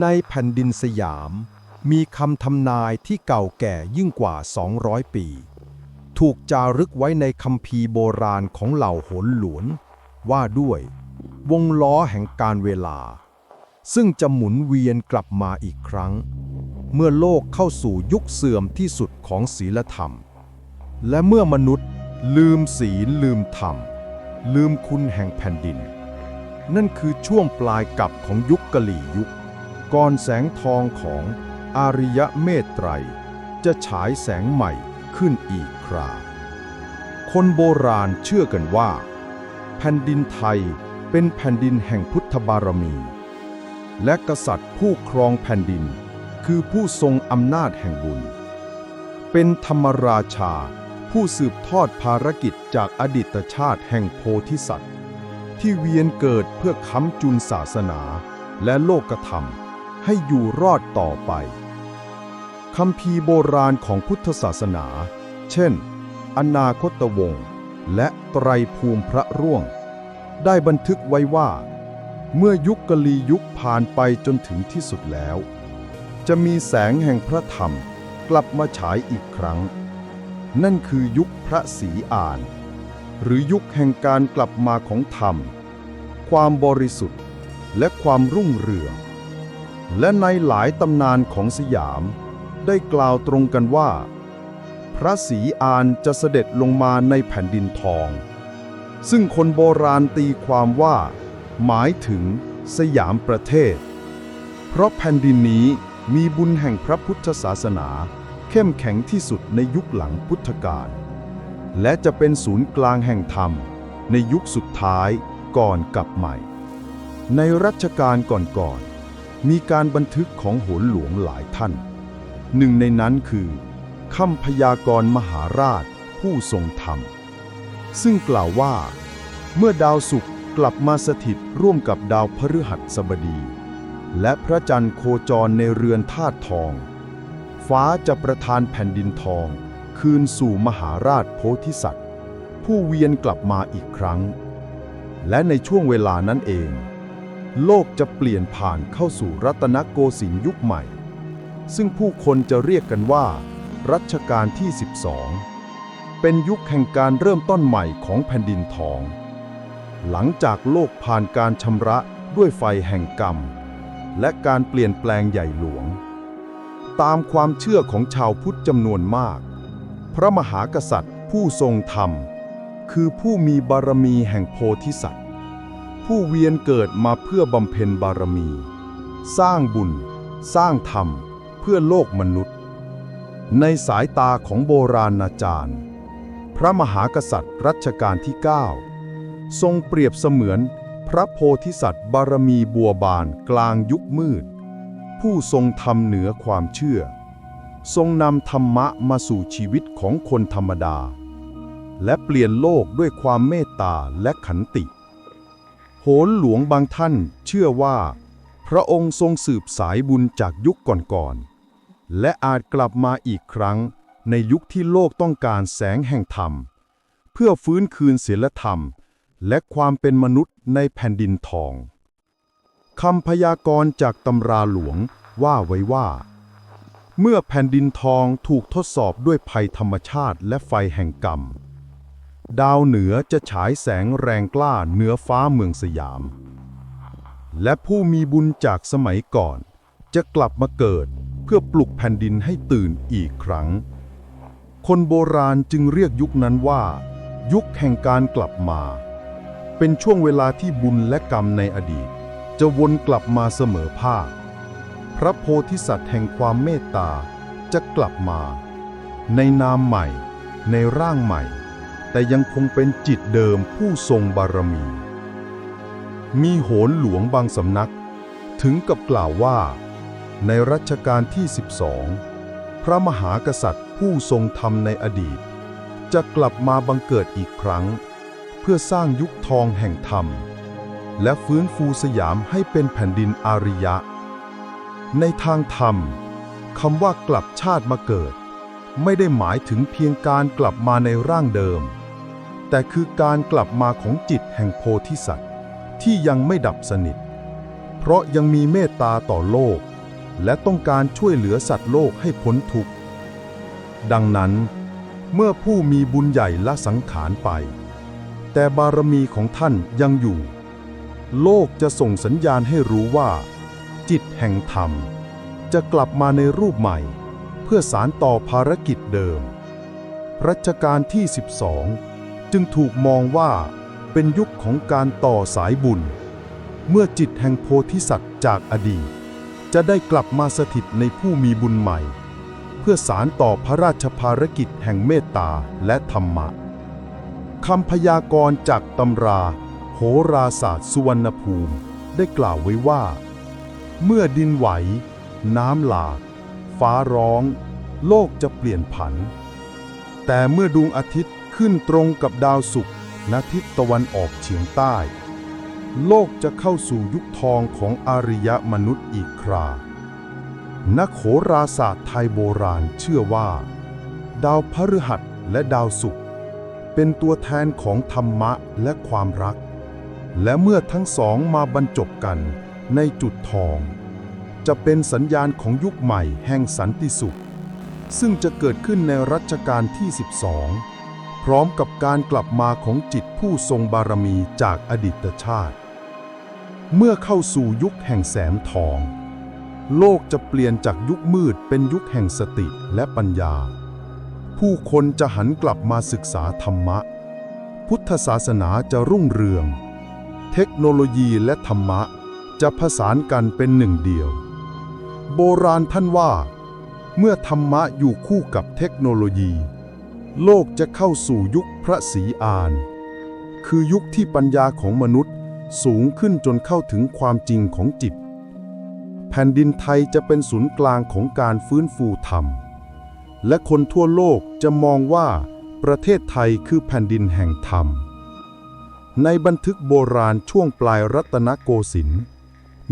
ในแผ่นดินสยาม มีคำทำนายที่เก่าแก่ยิ่งกว่า 200 ปี ถูกจารึกไว้ในคัมภีโบราณของเหล่าโหนหลวน ว่าด้วย วงล้อแห่งการเวลา ซึ่งจะหมุนเวียนกลับมาอีกครั้ง เมื่อโลกเข้าสู่ยุคเสื่อมที่สุดของศีลธรรม และเมื่อมนุษย์ ลืมศีลลืมธรรม ลืมคุณแห่งแผ่นดิน นั่นคือช่วงปลายกับของยุคกะหลี่ยุค ก่อนแสงทองของอริยเมตไตร จะฉายแสงใหม่ขึ้นอีกครา คนโบราณเชื่อกันว่า แผ่นดินไทยเป็นแผ่นดินแห่งพุทธบารมี และกษัตริย์ผู้ครองแผ่นดิน คือผู้ทรงอำนาจแห่งบุญ เป็นธรรมราชาผู้สืบทอดภารกิจจากอดีตชาติแห่งโพธิสัตว์ ที่เวียนเกิดเพื่อค้ำจุนศาสนาและโลกธรรม ให้อยู่รอดต่อไปคำพีโบราณของพุทธศาสนา เช่น อนาคตวงศ์และไตรภูมิพระร่วง ได้บันทึกไว้ว่า เมื่อยุคกลียุคผ่านไปจนถึงที่สุดแล้ว จะมีแสงแห่งพระธรรมกลับมาฉายอีกครั้ง นั่นคือยุคพระศรีอาน หรือยุคแห่งการกลับมาของธรรม ความบริสุทธิ์และความรุ่งเรือง และในหลายตำนานของสยาม ได้กล่าวตรงกันว่า พระศรีอานจะเสด็จลงมาในแผ่นดินทอง ซึ่งคนโบราณตีความว่า หมายถึงสยามประเทศ เพราะแผ่นดินนี้มีบุญแห่งพระพุทธศาสนา เข้มแข็งที่สุดในยุคหลังพุทธกาลและจะเป็นศูนย์กลางแห่งธรรม ในยุคสุดท้ายก่อนกลับใหม่ ในรัชกาลก่อนๆ มีการบันทึกของโหนหลวงหลายท่าน หนึ่งในนั้นคือคำพยากรมหาราชผู้ทรงธรรม ซึ่งกล่าวว่า เมื่อดาวศุกร์กลับมาสถิตร่วมกับดาวพฤหัสบดี และพระจันทร์โคจรในเรือนธาตุทอง ฟ้าจะประทานแผ่นดินทอง คืนสู่มหาราชโพธิสัตว์ ผู้เวียนกลับมาอีกครั้ง และในช่วงเวลานั้นเอง โลกจะเปลี่ยนผ่านเข้าสู่รัตนโกสินทร์ยุคใหม่ ซึ่งผู้คนจะเรียกกันว่า รัชกาลที่ 12 เป็นยุคแห่งการเริ่มต้นใหม่ของแผ่นดินทอง หลังจากโลกผ่านการชำระด้วยไฟแห่งกรรม และการเปลี่ยนแปลงใหญ่หลวง ตามความเชื่อของชาวพุทธจำนวนมาก พระมหากษัตริย์ผู้ทรงธรรม คือผู้มีบารมีแห่งโพธิสัตว์ ผู้เวียนเกิดมาเพื่อบำเพ็ญบารมี สร้างบุญ สร้างธรรม เพื่อโลกมนุษย์ ในสายตาของโบราณอาจารย์ พระมหากษัตริย์รัชกาลที่ 9 ทรงเปรียบเสมือนพระโพธิสัตว์บารมีบัวบานกลางยุคมืด ผู้ทรงทำเหนือความเชื่อ ทรงนำธรรมะมาสู่ชีวิตของคนธรรมดา และเปลี่ยนโลกด้วยความเมตตาและขันติ โหนหลวงบางท่านเชื่อว่า พระองค์ทรงสืบสายบุญจากยุคก่อนๆ และอาจกลับมาอีกครั้งในยุคที่โลกต้องการแสงแห่งธรรม เพื่อฟื้นคืนศีลธรรม และความเป็นมนุษย์ในแผ่นดินทองคำพยากรณ์จากตำราหลวงว่าไว้ว่า เมื่อแผ่นดินทองถูกทดสอบด้วยภัยธรรมชาติและไฟแห่งกรรม ดาวเหนือจะฉายแสงแรงกล้าเหนือฟ้าเมืองสยาม และผู้มีบุญจากสมัยก่อน จะกลับมาเกิดเพื่อปลุกแผ่นดินให้ตื่นอีกครั้ง คนโบราณจึงเรียกยุคนั้นว่า ยุคแห่งการกลับมา เป็นช่วงเวลาที่บุญและกรรมในอดีต จะวนกลับมาเสมอภาค พระโพธิสัตว์แห่งความเมตตาจะกลับมา ในนามใหม่ ในร่างใหม่ แต่ยังคงเป็นจิตเดิมผู้ทรงบารมี มีโหนหลวงบางสำนัก ถึงกับกล่าวว่า ในรัชกาลที่ 12 พระมหากษัตริย์ผู้ทรงธรรมในอดีต จะกลับมาบังเกิดอีกครั้ง เพื่อสร้างยุคทองแห่งธรรม และฟื้นฟูสยามให้เป็นแผ่นดินอาริยะ ในทางธรรมคำว่ากลับชาติมาเกิด ไม่ได้หมายถึงเพียงการกลับมาในร่างเดิม แต่คือการกลับมาของจิตแห่งโพธิสัตว์ ที่ยังไม่ดับสนิท เพราะยังมีเมตตาต่อโลก และต้องการช่วยเหลือสัตว์โลกให้พ้นทุกข์ ดังนั้น เมื่อผู้มีบุญใหญ่ละสังขารไป แต่บารมีของท่านยังอยู่ โลกจะส่งสัญญาณให้รู้ว่า จิตแห่งธรรม จะกลับมาในรูปใหม่ เพื่อสารต่อภารกิจเดิม รัชกาลที่ 12 จึงถูกมองว่าเป็นยุคของการต่อสายบุญ เมื่อจิตแห่งโพธิสัตว์จากอดีต จะได้กลับมาสถิตในผู้มีบุญใหม่ เพื่อสารต่อพระราชภารกิจแห่งเมตตาและธรรมะคำพยากรณ์จากตำราโหราศาสตร์สุวรรณภูมิได้กล่าวไว้ว่า เมื่อดินไหว น้ำหลากฟ้าร้อง โลกจะเปลี่ยนผัน แต่เมื่อดวงอาทิตย์ ขึ้นตรงกับดาวศุกร์ณทิศตะวันออกเฉียงใต้ โลกจะเข้าสู่ยุคทองของอารยมนุษย์อีกครา นักโหราศาสตร์ไทยโบราณเชื่อว่า ดาวพฤหัสและดาวศุกร์เป็นตัวแทนของธรรมะและความรัก และเมื่อทั้งสองมาบรรจบกันในจุดทอง จะเป็นสัญญาณของยุคใหม่แห่งสันติสุข ซึ่งจะเกิดขึ้นในรัชกาลที่ 12 พร้อมกับการกลับมาของจิตผู้ทรงบารมีจากอดีตชาติ เมื่อเข้าสู่ยุคแห่งแสงทอง โลกจะเปลี่ยนจากยุคมืดเป็นยุคแห่งสติและปัญญา ผู้คนจะหันกลับมาศึกษาธรรมะ พุทธศาสนาจะรุ่งเรือง เทคโนโลยีและธรรมะจะผสานกันเป็นหนึ่งเดียว โบราณท่านว่า เมื่อธรรมะอยู่คู่กับเทคโนโลยี โลกจะเข้าสู่ยุคพระศรีอาน คือยุคที่ปัญญาของมนุษย์สูงขึ้นจนเข้าถึงความจริงของจิต แผ่นดินไทยจะเป็นศูนย์กลางของการฟื้นฟูธรรม และคนทั่วโลกจะมองว่าประเทศไทยคือแผ่นดินแห่งธรรม ในบันทึกโบราณช่วงปลายรัตนโกสินทร์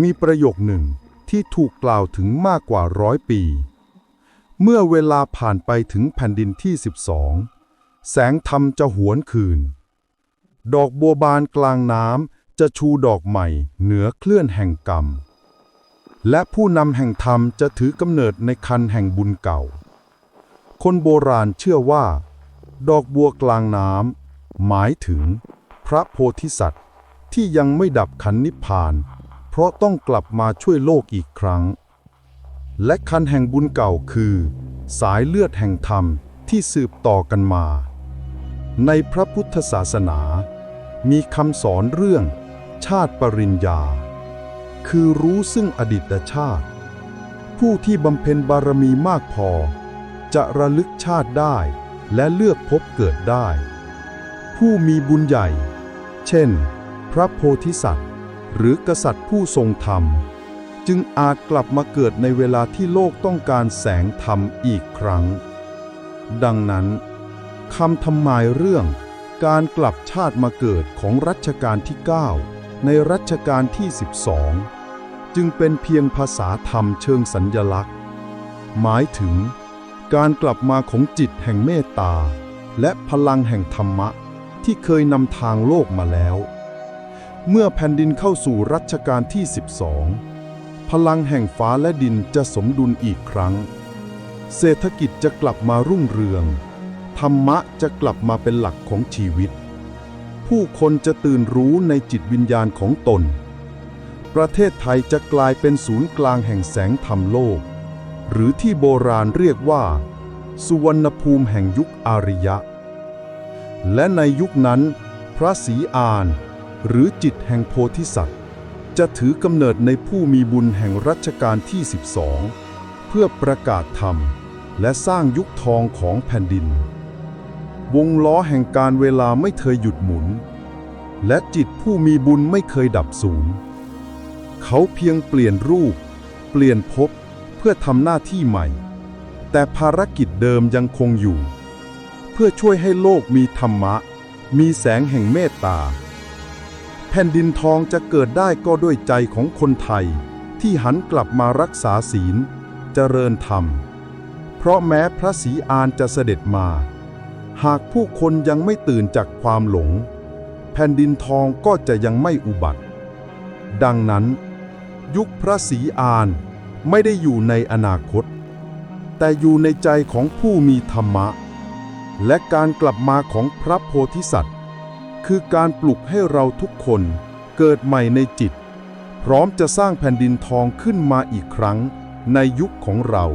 มีประโยคหนึ่งที่ถูกกล่าวถึงมากกว่าร้อยปี เมื่อเวลาผ่านไปถึงแผ่นดินที่ 12 แสงธรรมจะหวนคืน ดอกบัวบานกลางน้ำจะชูดอกใหม่เหนือเคลื่อนแห่งกรรม และผู้นำแห่งธรรมจะถือกำเนิดในคันแห่งบุญเก่า คนโบราณเชื่อว่า ดอกบัวกลางน้ำหมายถึงพระโพธิสัตว์ที่ยังไม่ดับขันนิพพาน เพราะต้องกลับมาช่วยโลกอีกครั้ง และคันแห่งบุญเก่าคือ สายเลือดแห่งธรรมที่สืบต่อกันมา ในพระพุทธศาสนา มีคำสอนเรื่อง ชาติปริญญา คือรู้ซึ่งอดีตชาติ ผู้ที่บำเพ็ญบารมีมากพอ จะระลึกชาติได้และเลือกพบเกิดได้ ผู้มีบุญใหญ่ เช่น พระโพธิสัตว์ หรือกษัตริย์ผู้ทรงธรรม จึงอาจกลับมาเกิดในเวลาที่โลกต้องการแสงธรรมอีกครั้ง ดังนั้นคำทำนายเรื่อง การกลับชาติมาเกิดของรัชกาลที่ 9 ในรัชกาลที่ 12 จึงเป็นเพียงภาษาธรรมเชิงสัญญลักษณ์ หมายถึง การกลับมาของจิตแห่งเมตตา และพลังแห่งธรรมะ ที่เคยนำทางโลกมาแล้ว เมื่อแผ่นดินเข้าสู่รัชกาลที่ 12 พลังแห่งฟ้าและดินจะสมดุลอีกครั้ง เศรษฐกิจจะกลับมารุ่งเรือง ธรรมะจะกลับมาเป็นหลักของชีวิต ผู้คนจะตื่นรู้ในจิตวิญญาณของตน ประเทศไทยจะกลายเป็นศูนย์กลางแห่งแสงธรรมโลก หรือที่โบราณเรียกว่า สุวรรณภูมิแห่งยุคอาริยะ และในยุคนั้น พระศรีอาน หรือจิตแห่งโพธิสัตว์ จะถือกำเนิดในผู้มีบุญแห่งรัชกาลที่ 12 เพื่อประกาศธรรม และสร้างยุคทองของแผ่นดิน วงล้อแห่งการเวลาไม่เคยหยุดหมุน และจิตผู้มีบุญไม่เคยดับสูญเขาเพียงเปลี่ยนรูป เปลี่ยนภพเพื่อทำหน้าที่ใหม่ แต่ภารกิจเดิมยังคงอยู่ เพื่อช่วยให้โลกมีธรรมะ มีแสงแห่งเมตตา ผ่นดินทองจะเกิดได้ก็ด้วยใจของคนไทย ที่หันกลับมารักษาศีล เจริญธรรม เพราะแม้พระศรีอานจะเสด็จมา หากผู้คนยังไม่ตื่นจากความหลง แผ่นดินทองก็จะยังไม่อุบัติ ดังนั้น ยุคพระศรีอานไม่ได้อยู่ในอนาคต แต่อยู่ในใจของผู้มีธรรมะ และการกลับมาของพระโพธิสัตว์ คือการปลุกให้เราทุกคนเกิดใหม่ในจิต พร้อมจะสร้างแผ่นดินทองขึ้นมาอีกครั้งในยุคของเรา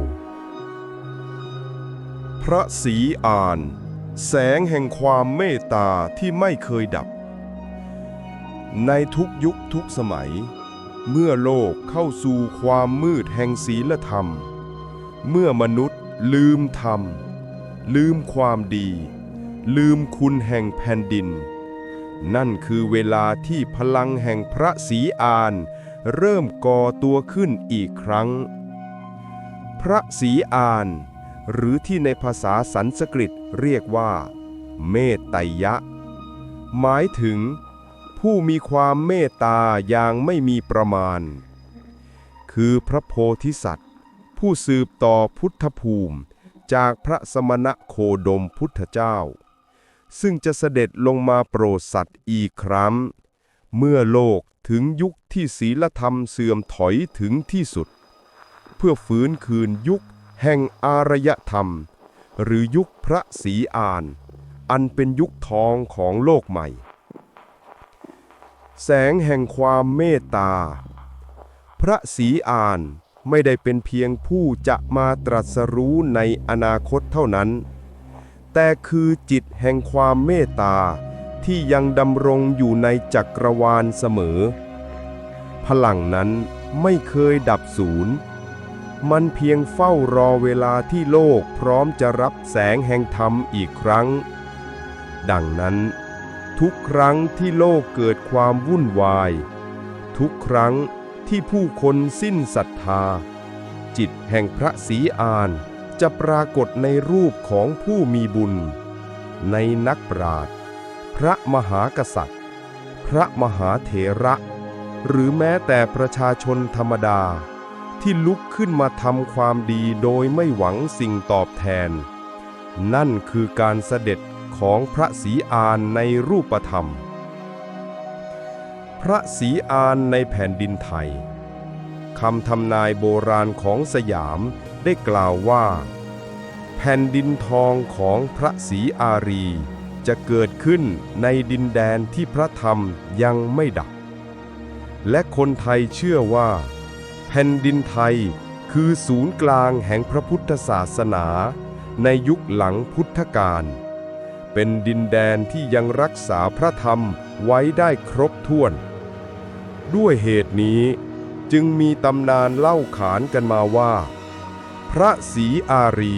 พระศรีอาน แสงแห่งความเมตตาที่ไม่เคยดับ ในทุกยุคทุกสมัย เมื่อโลกเข้าสู่ความมืดแห่งศีลธรรม เมื่อมนุษย์ลืมธรรม ลืมความดี ลืมคุณแห่งแผ่นดิน นั่นคือเวลาที่พลังแห่งพระศรีอาน เริ่มก่อตัวขึ้นอีกครั้ง พระศรีอาน หรือที่ในภาษาสันสกฤตเรียกว่า เมตไตยะ หมายถึง ผู้มีความเมตตาอย่างไม่มีประมาณ คือพระโพธิสัตว์ ผู้สืบต่อพุทธภูมิจากพระสมณะโคดมพุทธเจ้า ซึ่งจะเสด็จลงมาโปรดสัตว์อีกครั้ง เมื่อโลกถึงยุคที่ศีลธรรมเสื่อมถอยถึงที่สุด เพื่อฟื้นคืนยุคแห่งอารยธรรม หรือยุคพระศรีอาน อันเป็นยุคทองของโลกใหม่ แสงแห่งความเมตตา พระศรีอานไม่ได้เป็นเพียงผู้จะมาตรัสรู้ในอนาคตเท่านั้น แต่คือจิตแห่งความเมตตา ที่ยังดำรงอยู่ในจักรวาลเสมอ พลังนั้นไม่เคยดับสูญ มันเพียงเฝ้ารอเวลาที่โลกพร้อมจะรับแสงแห่งธรรมอีกครั้ง ดังนั้น ทุกครั้งที่โลกเกิดความวุ่นวาย ทุกครั้งที่ผู้คนสิ้นศรัทธา จิตแห่งพระศรีอาน จะปรากฏในรูปของผู้มีบุญ ในนักปราชญ์พระมหากษัตริย์ พระมหาเถระ หรือแม้แต่ประชาชนธรรมดา ที่ลุกขึ้นมาทำความดีโดยไม่หวังสิ่งตอบแทน นั่นคือการเสด็จของพระศรีอานในรูปธรรม พระศรีอานในแผ่นดินไทยคำทำนายโบราณของสยาม ได้กล่าวว่า แผ่นดินทองของพระศรีอารี จะเกิดขึ้นในดินแดนที่พระธรรมยังไม่ดับ และคนไทยเชื่อว่า แผ่นดินไทยคือศูนย์กลางแห่งพระพุทธศาสนา ในยุคหลังพุทธกาลเป็นดินแดนที่ยังรักษาพระธรรมไว้ได้ครบถ้วน ด้วยเหตุนี้จึงมีตำนานเล่าขานกันมาว่า พระศรีอารี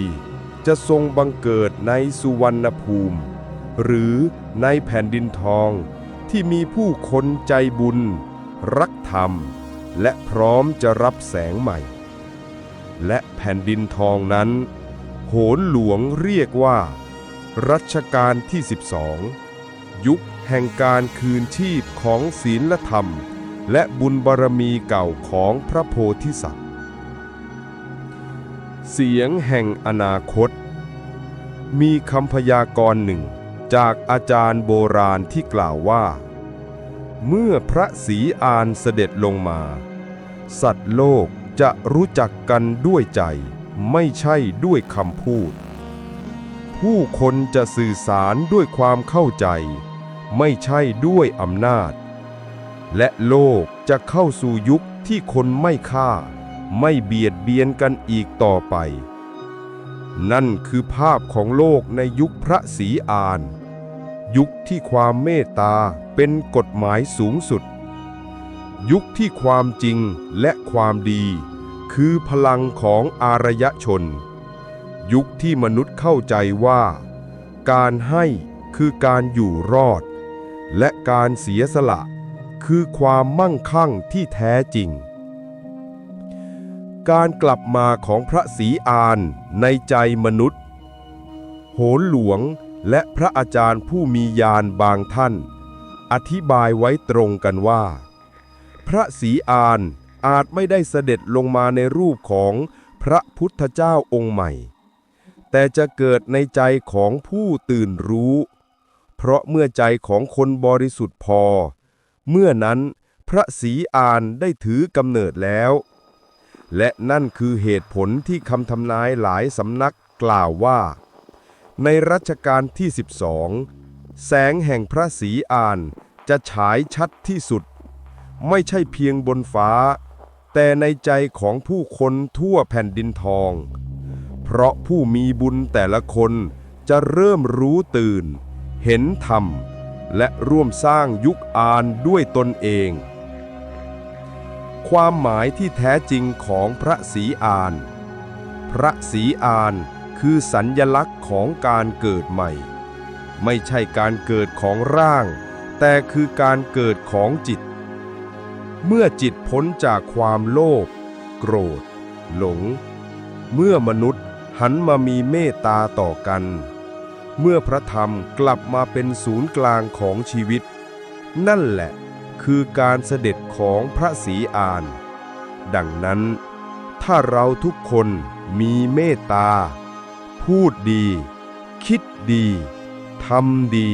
จะทรงบังเกิดในสุวรรณภูมิ หรือในแผ่นดินทองที่มีผู้คนใจบุญ รักธรรม และพร้อมจะรับแสงใหม่ และแผ่นดินทองนั้น โหนหลวงเรียกว่า รัชกาลที่ 12 ยุคแห่งการคืนชีพของศีลธรรม และบุญบารมีเก่าของพระโพธิสัตว์ เสียงแห่งอนาคต มีคำพยากรณ์หนึ่งจากอาจารย์โบราณที่กล่าวว่า เมื่อพระศรีอานเสด็จลงมา สัตว์โลกจะรู้จักกันด้วยใจ ไม่ใช่ด้วยคำพูด ผู้คนจะสื่อสารด้วยความเข้าใจ ไม่ใช่ด้วยอำนาจ และโลกจะเข้าสู่ยุคที่คนไม่ฆ่า ไม่เบียดเบียนกันอีกต่อไป นั่นคือภาพของโลกในยุคพระศรีอาน ยุคที่ความเมตตาเป็นกฎหมายสูงสุด ยุคที่ความจริงและความดี คือพลังของอารยชน ยุคที่มนุษย์เข้าใจว่า การให้คือการอยู่รอด และการเสียสละ คือความมั่งคั่งที่แท้จริง การกลับมาของพระศรีอานในใจมนุษย์ โหนหลวงและพระอาจารย์ผู้มีญาณบางท่าน อธิบายไว้ตรงกันว่า พระศรีอานอาจไม่ได้เสด็จลงมาในรูปของพระพุทธเจ้าองค์ใหม่ แต่จะเกิดในใจของผู้ตื่นรู้ เพราะเมื่อใจของคนบริสุทธิ์พอ เมื่อนั้นพระศรีอานได้ถือกำเนิดแล้ว และนั่นคือเหตุผลที่คำทำนายหลายสำนักกล่าวว่า ในรัชกาลที่ 12 แสงแห่งพระศรีอานจะฉายชัดที่สุด ไม่ใช่เพียงบนฟ้า แต่ในใจของผู้คนทั่วแผ่นดินทอง เพราะผู้มีบุญแต่ละคนจะเริ่มรู้ตื่น เห็นธรรม และร่วมสร้างยุคอานด้วยตนเอง ความหมายที่แท้จริงของพระศรีอาน พระศรีอานคือสัญญลักษณ์ของการเกิดใหม่ ไม่ใช่การเกิดของร่าง แต่คือการเกิดของจิต เมื่อจิตพ้นจากความโลภโกรธ หลง เมื่อมนุษย์หันมามีเมตตาต่อกัน เมื่อพระธรรมกลับมาเป็นศูนย์กลางของชีวิต นั่นแหละ คือการเสด็จของพระศรีอาน ดังนั้น ถ้าเราทุกคนมีเมตตา พูดดี คิดดีทำดี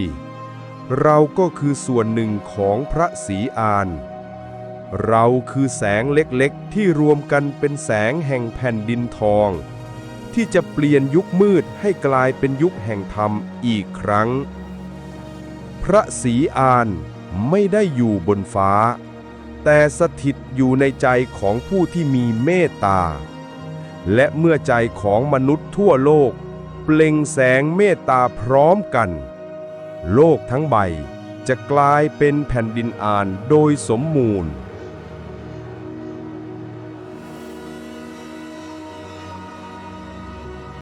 เราก็คือส่วนหนึ่งของพระศรีอาน เราคือแสงเล็กๆ ที่รวมกันเป็นแสงแห่งแผ่นดินทอง ที่จะเปลี่ยนยุคมืดให้กลายเป็นยุคแห่งธรรมอีกครั้ง พระศรีอาน ไม่ได้อยู่บนฟ้า แต่สถิตอยู่ในใจของผู้ที่มีเมตตา และเมื่อใจของมนุษย์ทั่วโลก เปล่งแสงเมตตาพร้อมกัน โลกทั้งใบจะกลายเป็นแผ่นดินอานโดยสมมูล